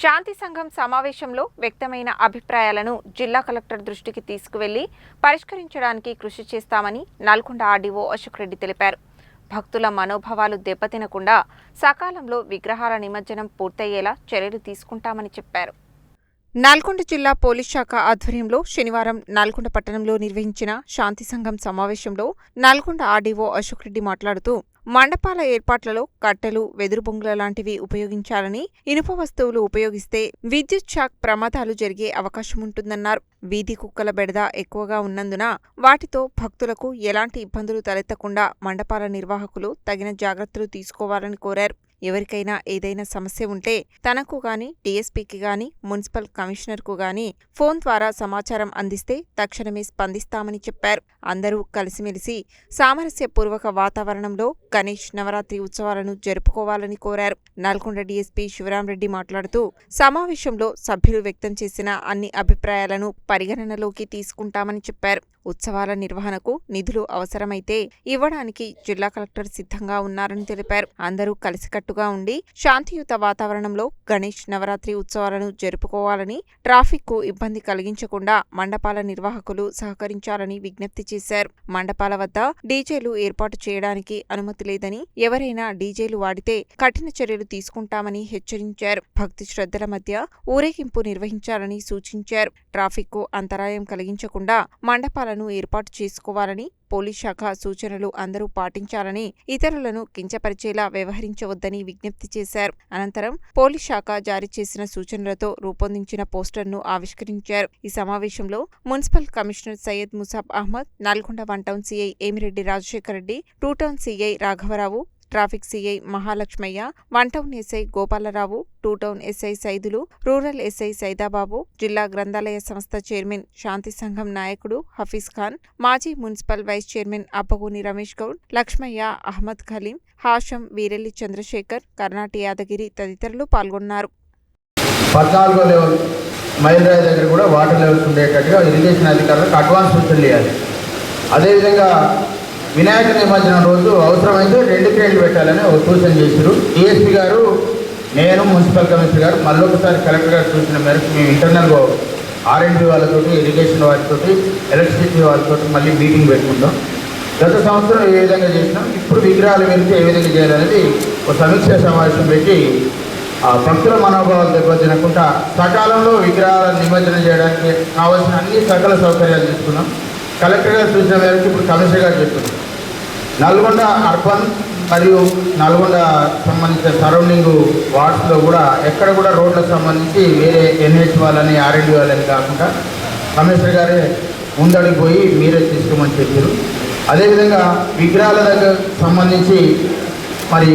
శాంతి సంఘం సమావేశంలో వ్యక్తమైన అభిప్రాయాలను జిల్లా కలెక్టర్ దృష్టికి తీసుకువెళ్ళి పరిష్కరించడానికి కృషి చేస్తామని నల్గొండ ఆర్డీఓ అశోక్ రెడ్డి తెలిపారు. భక్తుల మనోభావాలు దెబ్బతినకుండా సకాలంలో విగ్రహాల నిమజ్జనం పూర్తయ్యేలా చర్యలు తీసుకుంటామని చెప్పారు. నల్గొండ జిల్లా పోలీస్ శాఖ ఆధ్వర్యంలో శనివారం నల్గొండ పట్టణంలో నిర్వహించిన శాంతి సంఘం సమావేశంలో నల్గొండ ఆర్డీఓ అశోక్ రెడ్డి మాట్లాడుతూ మండపాల ఏర్పాట్లలో కట్టెలు వెదురు బొంగుల లాంటివి ఉపయోగించాలని ఇనుప వస్తువులు ఉపయోగిస్తే విద్యుత్ షాక్ ప్రమాదాలు జరిగే అవకాశం ఉంటుందన్నారు. వీధి కుక్కల బెడద ఎక్కువగా ఉన్నందున వాటితో భక్తులకు ఎలాంటి ఇబ్బందులు తలెత్తకుండా మండపాల నిర్వాహకులు తగిన జాగ్రత్తలు తీసుకోవాలని కోరారు. ఎవరికైనా ఏదైనా సమస్య ఉంటే తనకు గాని డీఎస్పీకి గాని మున్సిపల్ కమిషనర్కు గాని ఫోన్ ద్వారా సమాచారం అందిస్తే తక్షణమే స్పందిస్తామని చెప్పారు. అందరూ కలిసిమెలిసి సామరస్యపూర్వక వాతావరణంలో గణేష్ నవరాత్రి ఉత్సవాలను జరుపుకోవాలని కోరారు. నల్గొండ డీఎస్పీ శివరాంరెడ్డి మాట్లాడుతూ సమావేశంలో సభ్యులు వ్యక్తం చేసిన అన్ని అభిప్రాయాలను పరిగణనలోకి తీసుకుంటామని చెప్పారు. ఉత్సవాల నిర్వహణకు నిధులు అవసరమైతే ఇవ్వడానికి జిల్లా కలెక్టర్ సిద్ధంగా ఉన్నారని తెలిపారు. అందరూ కలిసికట్టుగా ఉండి శాంతియుత వాతావరణంలో గణేష్ నవరాత్రి ఉత్సవాలను జరుపుకోవాలని ట్రాఫిక్కు ఇబ్బంది కలిగించకుండా మండపాల నిర్వాహకులు సహకరించాలని విజ్ఞప్తి చేశారు. మండపాల వద్ద డీజేలు ఏర్పాటు చేయడానికి అనుమతి లేదని ఎవరైనా డీజేలు వాడితే కఠిన చర్యలు తీసుకుంటామని హెచ్చరించారు. భక్తి శ్రద్ధల మధ్య ఊరేగింపు నిర్వహించాలని సూచించారు. ట్రాఫిక్కు అంతరాయం కలిగించకుండా మండపాలను ఏర్పాటు చేసుకోవాలని పోలీస్ శాఖ సూచనలు అందరూ పాటించాలని ఇతరులను కించపరిచేలా వ్యవహరించవద్దని విజ్ఞప్తి చేశారు. అనంతరం పోలీస్ శాఖ జారీ చేసిన సూచనలతో రూపొందించిన పోస్టర్ను ఆవిష్కరించారు. ఈ సమావేశంలో municipal commissioner Syed Musab Ahmed Nalgonda one town CI Emireddy Rajasekhar Reddy two town CI రాఘవరావు traffic CI Mahalakshmaiah one town SI Gopalarao two town SI Saidulu rural SI Saidababu జిల్లా గ్రంథాలయ సంస్థ చైర్మన్ శాంతి సంఘం నాయకుడు హఫీజ్ ఖాన్ మాజీ municipal vice chairman Appaguni Ramesh Goud Lakshmaiah Ahmed Khaleem Hasham Veerelli Chandrasekhar Karnati Yadagiri తదితరులు పాల్గొన్నారు. పద్నాలుగో లెవెల్ దగ్గర కూడా వాటర్ లెవెల్స్ ఉండేటట్టుగా ఇరిగేషన్ అధికారులకు అడ్వాన్స్ సూచనలు ఇవ్వాలి. అదేవిధంగా వినాయక నిమజ్జనం రోజు అవసరమైతే రెండు క్రేన్లు పెట్టాలని ఒక సూచన చేశారు. డిఎస్పీ గారు నేను మున్సిపల్ కమిషనర్ గారు మళ్ళొకసారి కలెక్టర్ గారు చూసిన మేరకు మేము ఇంటర్నల్గా ఆర్ఎండ్బి వాళ్ళతోటి ఇరిగేషన్ వాళ్ళతోటి ఎలక్ట్రిసిటీ వాళ్ళతో మళ్ళీ మీటింగ్ పెట్టుకుంటాం. గత సంవత్సరం ఏ విధంగా చేసినాం ఇప్పుడు విగ్రహాలు వెళ్తే ఏ విధంగా చేయాలనేది ఒక సమీక్ష సమావేశం పెట్టి ఆ భక్తుల మనోభావాలు దెబ్బతినకుండా సకాలంలో విగ్రహాల నిమజ్జనం చేయడానికి కావాల్సిన అన్ని సకల సౌకర్యాలు తీసుకున్నాం. కలెక్టర్ గారు సూచన మేరకు ఇప్పుడు కమిషనర్ గారు చెప్తున్నారు. నల్గొండ అర్బన్ మరియు నల్గొండ సంబంధించిన సరౌండింగ్ వార్డ్స్లో కూడా ఎక్కడ కూడా రోడ్లకు సంబంధించి వేరే ఎన్హెచ్ వాళ్ళని ఆర్ఎండి వాళ్ళని కాకుండా కమిషనర్ గారే ముందడిగిపోయి మీరే తీసుకోమని చెప్పారు. అదేవిధంగా విగ్రహాల దగ్గర సంబంధించి మరి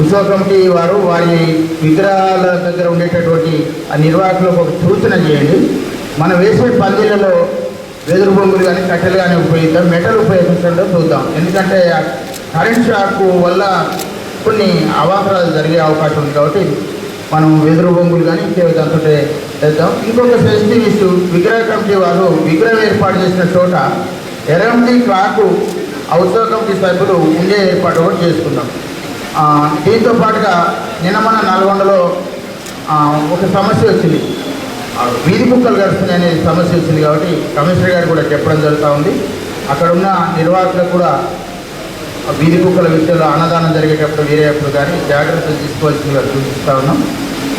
ఉత్సవ కమిటీ వారు వారి విగ్రహాల దగ్గర ఉండేటటువంటి ఆ నిర్వాహకులకు ఒక సూచన చేయండి. మనం వేసే పందిళ్ళలో వెదురు బొంగులు కానీ కట్టెలు కానీ ఉపయోగిద్దాం మెటల్ ఉపయోగించడం చూద్దాం. ఎందుకంటే కరెంట్ షాక్ వల్ల కొన్ని అవాంతరాలు జరిగే అవకాశం ఉంది కాబట్టి మనం వెదురు బొంగులు కానీ ఇంకే దాంతో చేద్దాం. ఇంకొక ఫెస్టివ్ ఇష్యూ విగ్రహ కమిటీ వాళ్ళు విగ్రహం ఏర్పాటు చేసిన చోట ఎరంటి క్లాక్ ఆ ఉత్సవ కమిటీ సభ్యులు ఉండే ఏర్పాటు కూడా చేసుకున్నాం దీంతో పాటుగా నిన్న మన నల్గొండలో ఒక సమస్య వచ్చింది. వీధి కుక్కలు గడుస్తున్నాయి అనే సమస్య వచ్చింది కాబట్టి కమిషనర్ గారు కూడా చెప్పడం జరుగుతూ ఉంది. అక్కడ ఉన్న నిర్వాహకులకు కూడా వీధి కుక్కల విషయంలో అన్నదానం జరిగేటప్పుడు వేరేటప్పుడు కానీ జాగ్రత్తలు తీసుకోవాల్సిందిగా సూచిస్తూ ఉన్నాం.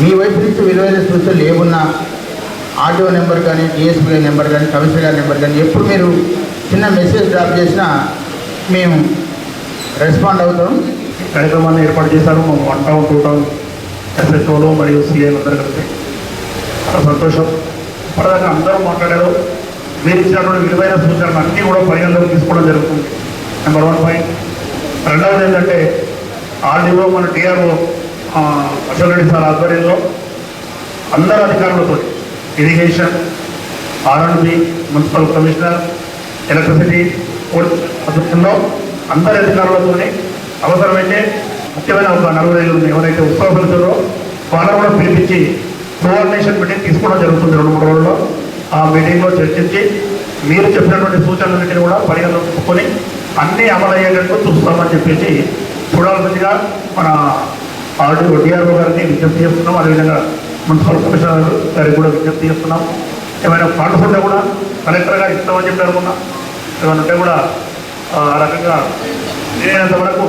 మీ వైపు నుంచి విలువైన సూచనలు ఏమున్నా ఆర్టీఓ నెంబర్ కానీ డిఎస్పీ గారి నెంబర్ కానీ కమిషనర్ గారి నెంబర్ కానీ ఎప్పుడు మీరు చిన్న మెసేజ్ డ్రాప్ చేసినా మేము రెస్పాండ్ అవుతాం. కార్యక్రమాన్ని ఏర్పాటు చేశారు. మా వన్ టౌన్ టూ టౌన్ ఎస్ఎస్ఓలో మరియు సిఐలు అందరూ కలిసి. చాలా సంతోషం. ఇప్పటిదాకా అందరూ మాట్లాడారు. మీరు ఇచ్చినటువంటి విలువైన సూచనలు అన్నీ కూడా పరిగణలోకి తీసుకోవడం జరుగుతుంది. నెంబర్ వన్ పాయింట్ రెండవది ఏంటంటే ఆర్డీఓ మన టీఆర్ఓ అశోక్ రెడ్డి సార్ ఆధ్వర్యంలో అందరు అధికారులతో ఇరిగేషన్ ఆర్ఎండ్బి మున్సిపల్ కమిషనర్ ఎలక్ట్రిసిటీ కోర్టు ఆధ్వర్యంలో అందరి అధికారులతోనే అవసరమైతే ముఖ్యమైన ఒక నలుగురు ఐదుగురు ఎవరైతే ఉత్సవ సమితుల్లో వాళ్ళని కూడా పిలిపించి కోఆర్డినేషన్ మీటింగ్ తీసుకోవడం జరుగుతుంది రెండు మూడు రోజుల్లో. ఆ మీటింగ్లో చర్చించి మీరు చెప్పినటువంటి సూచనలన్నింటినీ కూడా పరిగణలోకి అన్నీ అమలు చూస్తామని చెప్పేసి చూడాల్సిందిగా మన ఆర్డీఓ డిఆర్ఓ గారిని విజ్ఞప్తి చేస్తున్నాం. అదేవిధంగా మున్సిపల్ కమిషనర్ గారికి కూడా విజ్ఞప్తి చేస్తున్నాం. ఏమైనా ఫండ్స్ ఉంటే కూడా కలెక్టర్ గారు ఇస్తామని చెప్పి అనుకున్నా ఏమైనా ఉంటే కూడా ఆ ఆ రకంగా వీలైనంత వరకు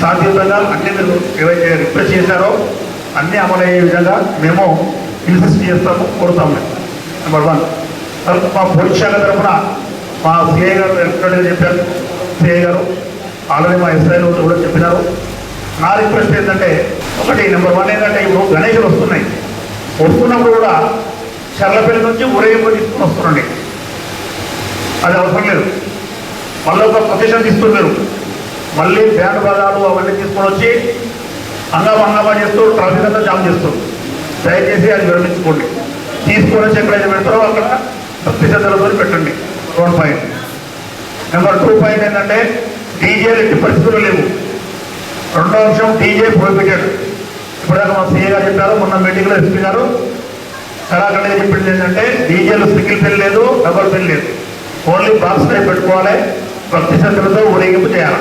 శాంతియుతంగా అన్ని మీరు ఏవైతే రిక్వెస్ట్ చేశారో అన్నీ అమలయ్యే విధంగా మేము ఇన్వెస్ట్ చేస్తాము కోరుతాము మేము. నెంబర్ వన్ తర్వాత మా పోలీస్ శాఖ తరఫున మా సిఐ గారు ఎక్కడే చెప్పారు. సిఐ గారు ఆల్రెడీ మా ఎస్ఐ కూడా చెప్పినారు. నా రిక్వెస్ట్ ఏంటంటే ఒకటి నెంబర్ వన్ ఏంటంటే ఇప్పుడు గణేషులు వస్తున్నాయి. వస్తున్నప్పుడు కూడా చర్లపల్లి నుంచి ఊరేగింపు తీసుకుని వస్తున్నాండి అది అవసరం లేదు. మళ్ళీ ఒక పొజిషన్ తీసుకున్నారు. మళ్ళీ బ్యాండ్ బలాలు అవన్నీ తీసుకొని వచ్చి హంగామా హంగామా చేస్తూ ట్రాఫిక్ అంతా జామ్ చేస్తూ. దయచేసి అది విరమించుకోండి. తీసుకొని వచ్చి ఎక్కడైతే పెడతారో అక్కడ భక్తి శ్రద్ధలతో పెట్టండి. One point number two point ఏంటంటే డీజేలు ఎట్టి పరిస్థితులు లేవు. రెండో అంశం డీజే ప్రొహిబిటెడ్ ఇప్పటిదాకా మా సీఏ గారు చెప్పారు మొన్న మీటింగ్లో ఎస్పీ గారు. కళాఖండ చెప్పింది ఏంటంటే డీజేలు సింగిల్ పెన్ లేదు డబల్ పెన్ లేదు. ఓన్లీ బాక్స్ టైప్ పెట్టుకోవాలి భక్తి శ్రద్ధలతో ఊరేగింపు చేయాలి.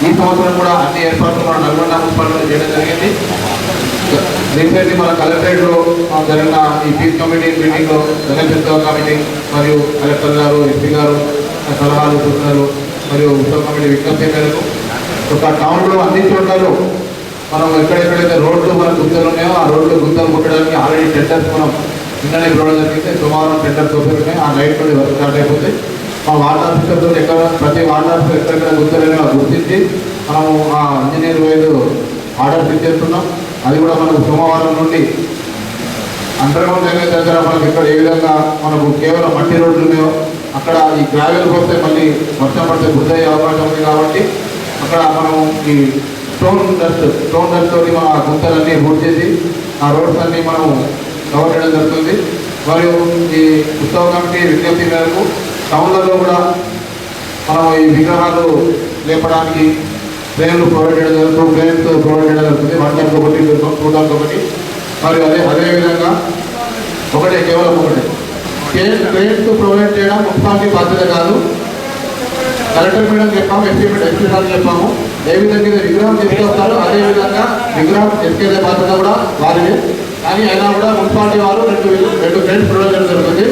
ఈ సంవత్సరం కూడా అన్ని ఏర్పాట్లు మన నల్గొండ మున్సిపాలిటీలో చేయడం జరిగింది. రీసెంట్లీ మన కలెక్టరేట్లో ఆ, జరిగిన ఈ పీస్ కమిటీ మీటింగ్లో గణేష్ ఉత్సవ కమిటీ మరియు కలెక్టర్ గారు ఎంపీ గారు సలహాలు సూచనలు మరియు ఉత్సవ కమిటీ విజ్ఞప్తి మేరకు ఒక టౌన్లో అన్ని చోట్లలో మనం ఎక్కడెక్కడైతే రోడ్లు మన గుంతలు ఉన్నాయో ఆ రోడ్లు గుంతలు కొట్టడానికి ఆల్రెడీ టెండర్స్ మనం నిన్ననే ఇవ్వడం జరిగింది. సోమవారం టెండర్స్ వస్తున్నాయి ఆ నైట్ నుండి వర్క్ స్టార్ట్ అయిపోతే మా వార్డ్ ఆఫీసర్తో ఎక్కడ ప్రతి వార్డ్ ఆఫీసర్ ఎక్కడెక్కడ గుర్తులేదో గుర్తించి మనము ఆ ఇంజనీర్ వైపు ఆర్డర్ పెట్టేస్తున్నాం అది కూడా మనకు సోమవారం నుండి అండర్గ్రౌండ్ రైల్వే దగ్గర మనకి ఇక్కడ ఏ విధంగా మనకు కేవలం మట్టి రోడ్లు ఉన్నాయో అక్కడ ఈ గ్రావెల్ పోతే మళ్ళీ వర్షం పడితే గుద్దయ్యే అవకాశం ఉంది కాబట్టి అక్కడ మనం ఈ స్టోన్ డస్ట్ స్టోన్ డస్ట్ మన గుంతలన్నీ పూర్తి చేసి ఆ రోడ్స్ అన్ని మనం కవర్ చేయడం జరుగుతుంది. మరియు ఈ ఉత్సవ కమిటీ విజ్ఞప్తి మేరకు టౌన్లలో కూడా మనం ఈ విగ్రహాలు లేపడానికి ప్లేన్లు ప్రొవైడ్ చేయడం జరుగుతుంది. ప్లేన్తో ప్రొవైడ్ చేయడం జరుగుతుంది. వన్ ఒకటి టూ ఒకటి మరియు అదే అదేవిధంగా ఒకటే కేవలం ఒకటే. ప్లేన్ ప్లేన్తో ప్రొవైడ్ చేయడం మున్సిపాలిటీ బాధ్యత కాదు. కలెక్టర్ మేడం చెప్పాము ఎస్పీ మేడం ఎస్పీ సార్ చెప్పాము. ఏ విధంగా విగ్రహం తీసుకొస్తారో అదే విధంగా విగ్రహం తీసుకెళ్ళే బాధ్యత కూడా వారిదే. కానీ అయినా కూడా మున్సిపాలిటీ వారు రెండు రెండు ట్రైన్స్ ప్రొవైడ్ చేయడం జరుగుతుంది.